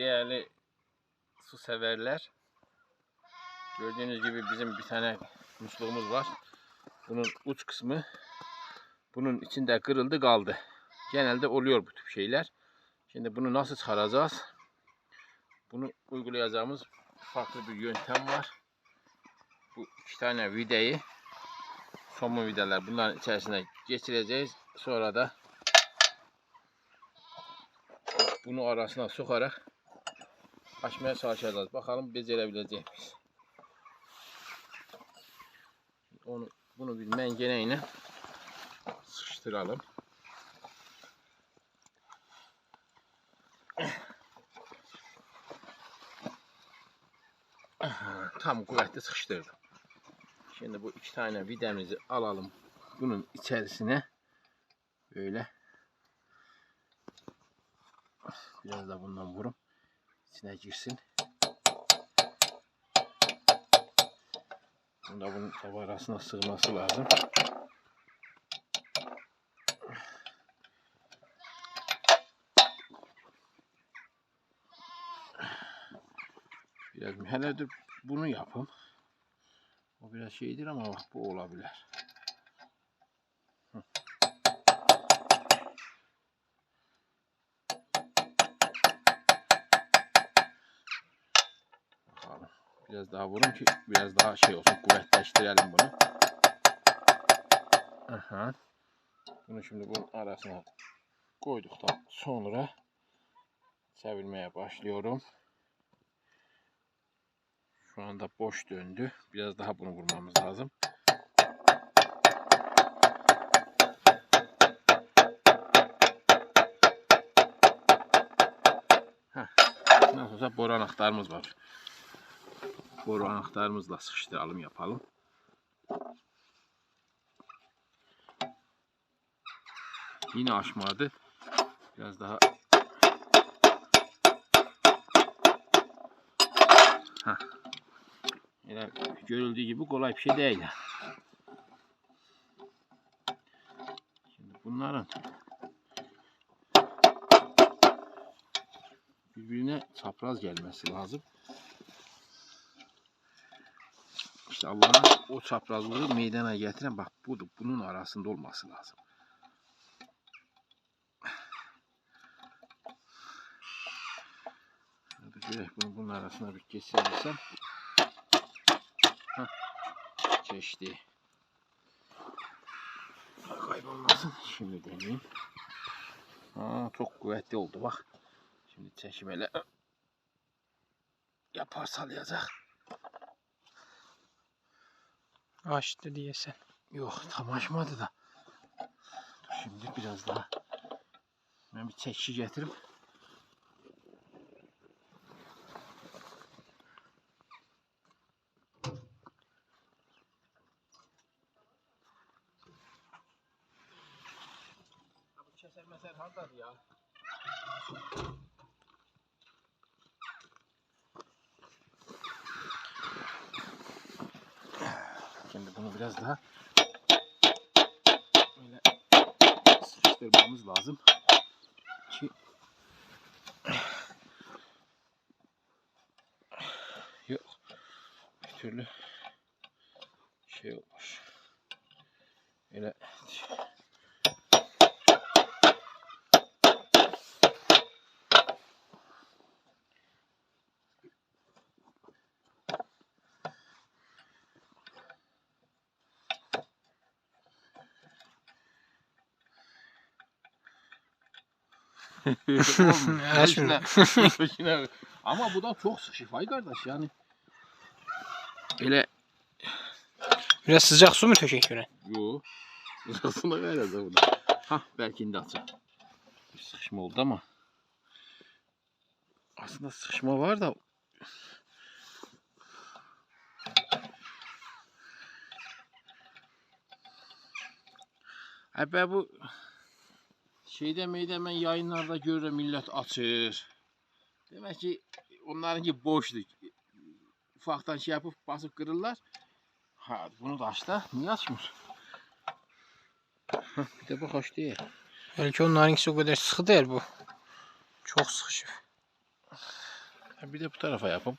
değerli su severler. Gördüğünüz gibi bizim bir tane musluğumuz var. Bunun uç kısmı bunun içinde kırıldı kaldı. Genelde oluyor bu tip şeyler. Şimdi bunu nasıl çıkaracağız? Bunu uygulayacağımız farklı bir yöntem var. Bu iki tane vidayı somun vidalar bunların içerisine geçireceğiz. Sonra da bunu arasına sokarak açmaya çalışacağız. Bakalım becerebilecek miyiz? Onu bunu bir mengeneyle sıkıştıralım. Tam kuvvetli sıkıştırdım. Şimdi bu iki tane vidamızı alalım. Bunun içerisine böyle biraz da bundan vurum. İçine girsin. Bunda bunun tabi arasına sığması lazım. Biraz hele dur bunu yapım. O biraz şeydir ama bak bu olabilir. Hı. Bakalım. Biraz daha vurun ki biraz daha şey olsun kuvvetleştirelim bunu. Aha. Bunu şimdi bunun arasına koyduktan sonra çevirmeye başlıyorum. Şu anda boş döndü. Biraz daha bunu vurmamız lazım. Nasıl olsa boru anahtarımız var. Boru anahtarımızla sıkıştıralım yapalım. Yine aşmadı. Biraz daha Heh. Görüldüğü gibi kolay bir şey değil. Şimdi bunların birbirine çapraz gelmesi lazım. İşte Allah'ın o çaprazlığı meydana getiren bak budur. Bunun arasında olması lazım. Hadi şöyle bunu bunun arasına bir geçirirsem geçti. Kaybolmasın. Şimdi deneyeyim. Aa, çok kuvvetli oldu bak. Şimdi çeşmeyle yapar salayacak. Açtı diye sen. Yok tam açmadı da. Dur şimdi biraz daha. Ben bir çeşi getirip. Bunu biraz daha böyle sıkıştırmamız lazım. Ki yok. Bir türlü şey olmuş. Öyle Olmuyor. Açmıyor. Boşuna- boşuna- Ama bu da çok sıkışık vay kardeş yani. Öyle Biraz sıcak su mu tökek öyle? Yo. Burasına gayrı bunu. Hah belki indi atacağım. Bir sıkışma oldu ama. Aslında sıkışma var da. Ay ben bu şeyde meyde ben yayınlarda görürüm millet açır. Demek ki onlarınki boştu. Ufaktan şey yapıp basıp kırırlar. Ha bunu da aç da niye açmıyor? Bir de bak hoş değil. Belki onlarınkisi o kadar sıkı değil bu. Çok sıkışık. Bir de bu tarafa yapım.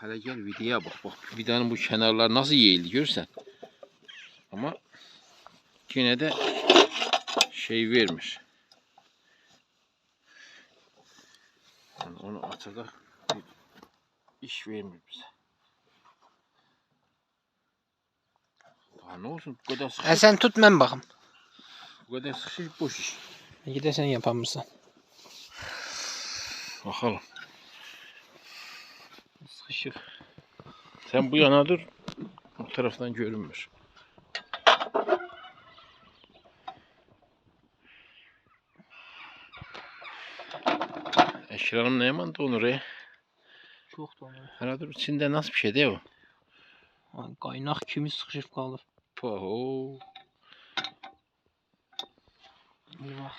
Hele gel vidaya bak bak. Vidanın bu kenarları nasıl yeğildi görsen. Ama yine de şey vermiş. Yani onu atada bir iş vermiyor bize. Daha ne olsun bu kadar E sıkışık, sen tut ben bakım. bu kadar sıkışık boş iş. İyi de sen yapamırsan. Bakalım. Sen bu yana dur. Bu taraftan görünmüyor. Eşir Hanım ne yaman donur ya? Çok. Hala dur içinde nasıl bir şey değil o? Kaynak kimi sıkışıp kalır. Poho. Eyvah.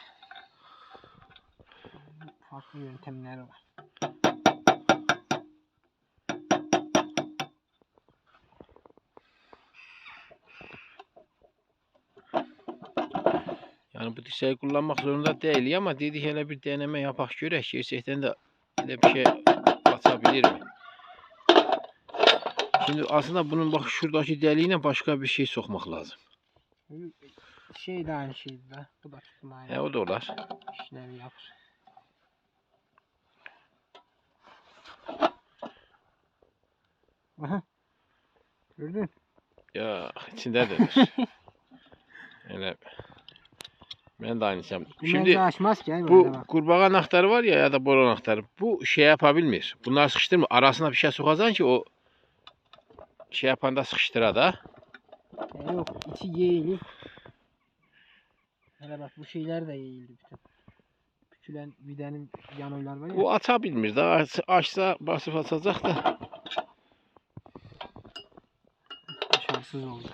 Farklı yöntemleri var. Yani bu dirseği kullanmak zorunda değil ama dedik hele bir deneme yapak görek. Gerçekten de öyle bir şey atabilir mi? Şimdi aslında bunun bak şuradaki deliğine başka bir şey sokmak lazım. Şey de aynı şeydi de. Bu da tutma aynı. He o da olar. İşlevi yapır. Aha. Gördün. Ya içindedir. Öyle. Ben de aynısıyım. Şimdi Şimdi açmaz ki. bu kurbağa anahtarı var ya ya da boru anahtarı. Bu şey yapabilmiyor. Bunlar sıkıştırma. Arasına bir şey sokacaksın ki o şey yapan da sıkıştıra da. E, yok içi yeğili. Hele bak bu şeyler de yeğildi bütün. Bükülen vidanın yanıylar var ya. O atabilmiyor. Daha aç- açsa basıp atacak da. Başarısız oldu.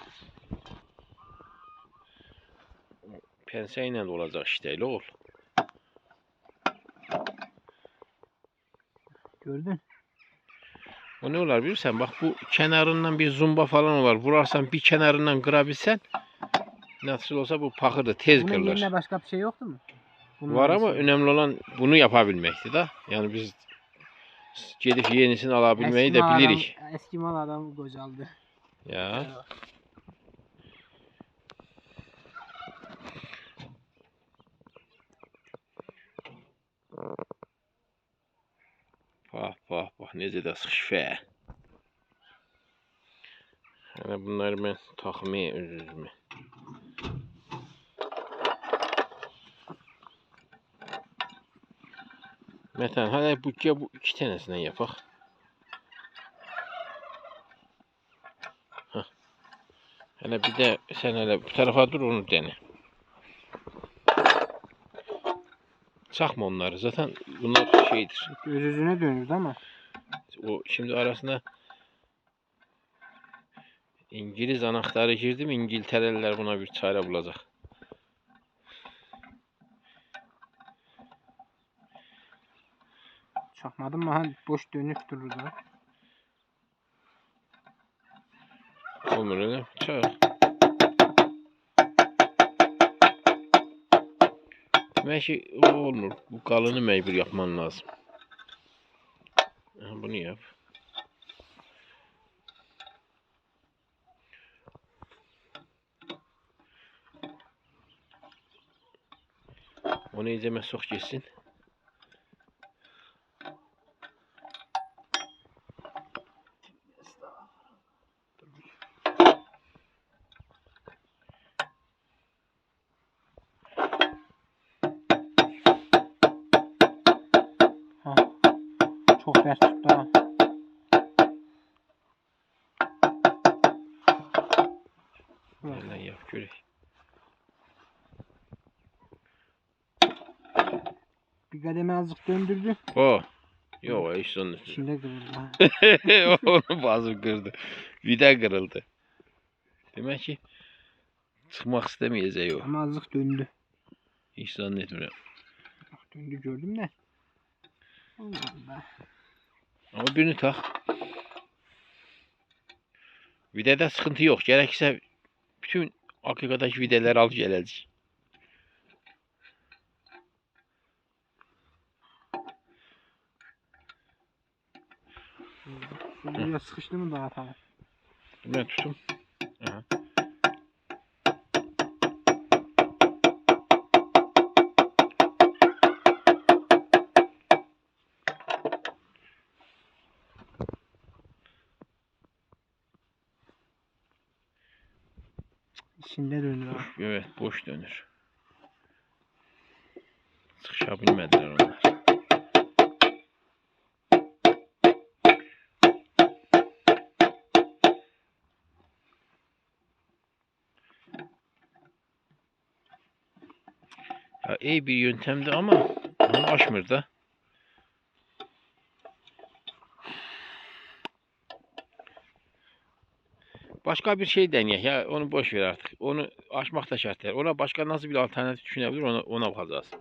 Penseyle olacak işte öyle ol. Gördün. O ne olar bilirsen bak bu kenarından bir zumba falan olar. Vurarsan bir kenarından kırabilsen nasıl olsa bu pakırdı tez Bunun kırılır. yerine başka bir şey yoktu mu? Bunun Var ama önemli olan bunu yapabilmekti da. Yani biz gidip yenisini alabilmeyi Eski de bilirik. Adam, eski mal adam kocaldı. Ya. Bak bak bak necə də sıxışfə. Hələ bunları mən taxmaya öz-özümə. Mətən, hələ bu, bu iki dənəsindən yapaq. Hə. Hələ bir də sən hələ bu tarafa dur onu dene. Çakma onları zaten bunlar şeydir. Öz özüne dönürdü ama. O şimdi arasına İngiliz anahtarı girdi mi İngiltereliler buna bir çare bulacak. Çakmadım mı ha boş dönüp durur da. Olmuyor öyle. Çak. Ki o olmur. Bu kalını mecbur yapman lazım. Bunu yap. Onu izleme sok geçsin. Yok hiç sonunda. İçinde kırıldı ha. Onu bazı kırdı. Vida kırıldı. Demek ki çıkmak istemeyeceği o. Ama azıcık döndü. Hiç zannetmiyorum. Bak döndü gördüm de. Allah Allah. Ama birini tak. Vidada sıkıntı yok. Gerekirse bütün hakikatdaki vidaları al geləcək. Buraya sıkıştı mı dağıtalım. Ben tutum. Aha. İçinde döndü ha. Evet boş dönür. Sıkışabilmediler onlar. Ya iyi bir yöntemdi ama onu aşmır da. Başka bir şey deneyek ya onu boş ver artık. Onu aşmak da şart değil. Ona başka nasıl bir alternatif düşünebilir ona, ona bakacağız.